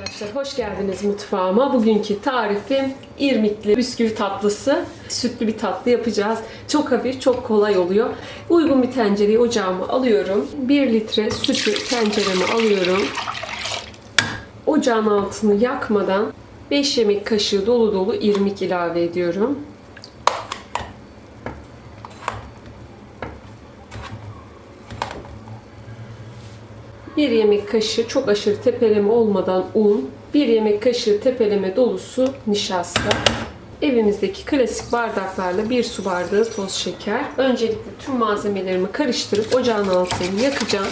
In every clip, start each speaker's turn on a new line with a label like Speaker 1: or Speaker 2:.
Speaker 1: Arkadaşlar hoş geldiniz mutfağıma. Bugünkü tarifim irmikli bisküvi tatlısı. Sütlü bir tatlı yapacağız. Çok hafif, çok kolay oluyor. Uygun bir tencereyi ocağıma alıyorum. 1 litre sütü tencereme alıyorum. Ocağın altını yakmadan 5 yemek kaşığı dolu dolu irmik ilave ediyorum. Bir yemek kaşığı çok aşırı tepeleme olmadan un, bir yemek kaşığı tepeleme dolusu nişasta, evimizdeki klasik bardaklarla bir su bardağı toz şeker. Öncelikle tüm malzemelerimi karıştırıp ocağın altını yakacağım.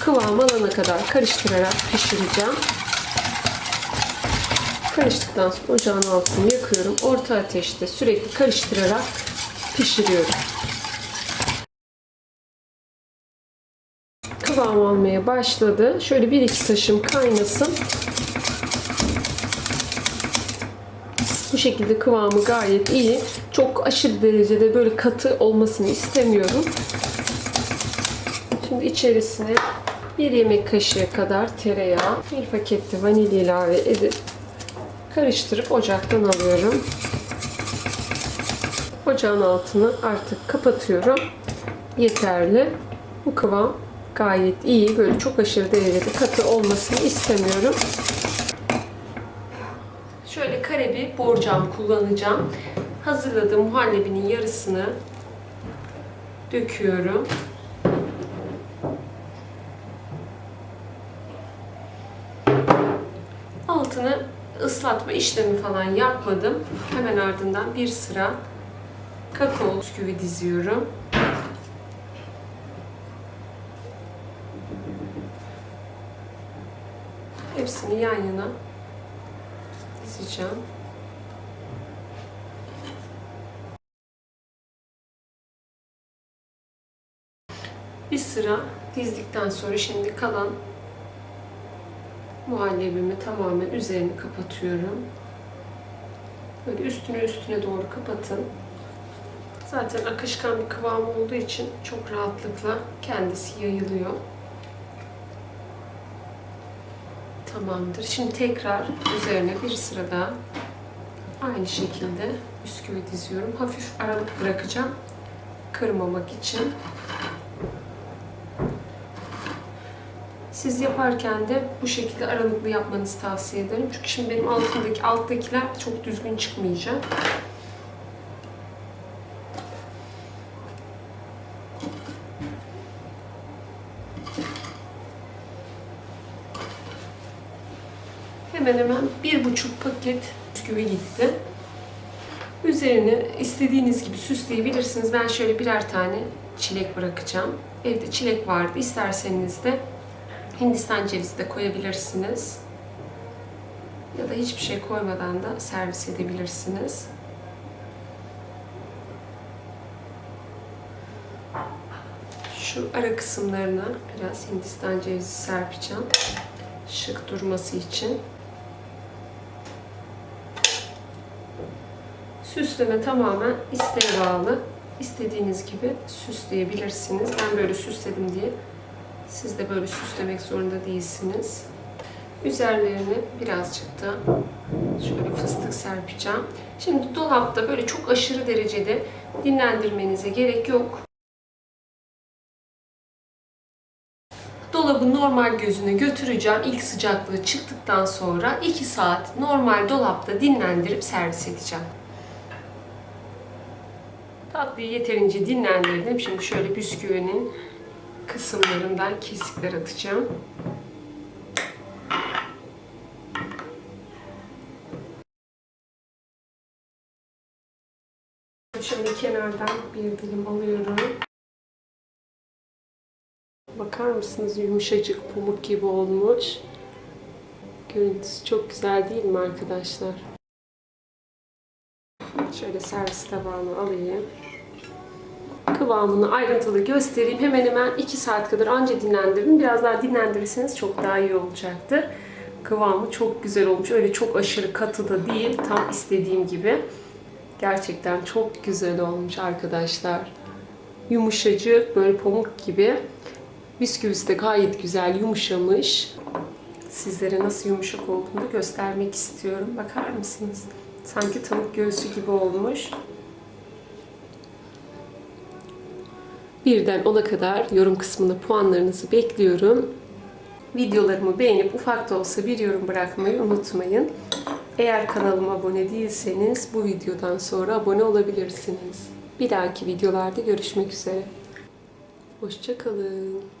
Speaker 1: Kıvam alana kadar karıştırarak pişireceğim. Karıştıktan sonra ocağın altını yakıyorum. Orta ateşte sürekli karıştırarak pişiriyorum. Kıvam almaya başladı. Şöyle bir iki taşım kaynasın. Bu şekilde kıvamı gayet iyi. Çok aşırı derecede böyle katı olmasını istemiyorum. Şimdi içerisine bir yemek kaşığı kadar tereyağı, bir paket de vanilya ilave edip karıştırıp ocaktan alıyorum. Ocağın altını artık kapatıyorum. Yeterli. Bu kıvam gayet iyi. Böyle çok aşırı derecede katı olmasını istemiyorum. Şöyle kare bir borcam kullanacağım. Hazırladığım muhallebinin yarısını döküyorum. Altını ıslatma işlemi falan yapmadım. Hemen ardından bir sıra kakao bisküvi diziyorum. Hepsini yan yana dizeceğim. Bir sıra dizdikten sonra şimdi kalan muhallebimi tamamen üzerini kapatıyorum. Böyle üstüne üstüne doğru kapatın. Zaten akışkan bir kıvam olduğu için çok rahatlıkla kendisi yayılıyor. Tamamdır. Şimdi tekrar üzerine bir sıra daha aynı şekilde bisküvi diziyorum. Hafif aralık bırakacağım. Kırmamak için. Siz yaparken de bu şekilde aralıklı yapmanızı tavsiye ederim. Çünkü şimdi benim altındaki alttakiler çok düzgün çıkmayacak. Hemen hemen bir buçuk paket bisküvi gitti. Üzerine istediğiniz gibi süsleyebilirsiniz. Ben şöyle birer tane çilek bırakacağım. Evde çilek vardı. İsterseniz de Hindistan cevizi de koyabilirsiniz. Ya da hiçbir şey koymadan da servis edebilirsiniz. Şu ara kısımlarına biraz Hindistan cevizi serpeceğim. Şık durması için. Süsleme tamamen isteğe bağlı. İstediğiniz gibi süsleyebilirsiniz. Ben böyle süsledim diye siz de böyle süslemek zorunda değilsiniz. Üzerlerine birazcık da şöyle fıstık serpeceğim. Şimdi dolapta böyle çok aşırı derecede dinlendirmenize gerek yok. Dolabın normal gözüne götüreceğim. İlk sıcaklığı çıktıktan sonra 2 saat normal dolapta dinlendirip servis edeceğim. Tatlıyı yeterince dinlendirdim. Şimdi şöyle bisküvinin kısımlarından kesikler atacağım. Şimdi kenardan bir dilim alıyorum. Bakar mısınız yumuşacık pamuk gibi olmuş. Görüntüsü çok güzel değil mi arkadaşlar? Şöyle servis tabağına alayım. Kıvamını ayrıntılı göstereyim. Hemen hemen 2 saat kadar anca dinlendirdim. Biraz daha dinlendirirseniz çok daha iyi olacaktır. Kıvamı çok güzel olmuş. Öyle çok aşırı katı da değil. Tam istediğim gibi. Gerçekten çok güzel olmuş arkadaşlar. Yumuşacık böyle pamuk gibi. Bisküvisi de gayet güzel yumuşamış. sizlere nasıl yumuşak olduğunu göstermek istiyorum. Bakar mısınız? Sanki tavuk göğsü gibi olmuş. Birden ona kadar yorum kısmına puanlarınızı bekliyorum. Videolarımı beğenip ufak da olsa bir yorum bırakmayı unutmayın. Eğer kanalıma abone değilseniz bu videodan sonra abone olabilirsiniz. Bir dahaki videolarda görüşmek üzere. Hoşçakalın.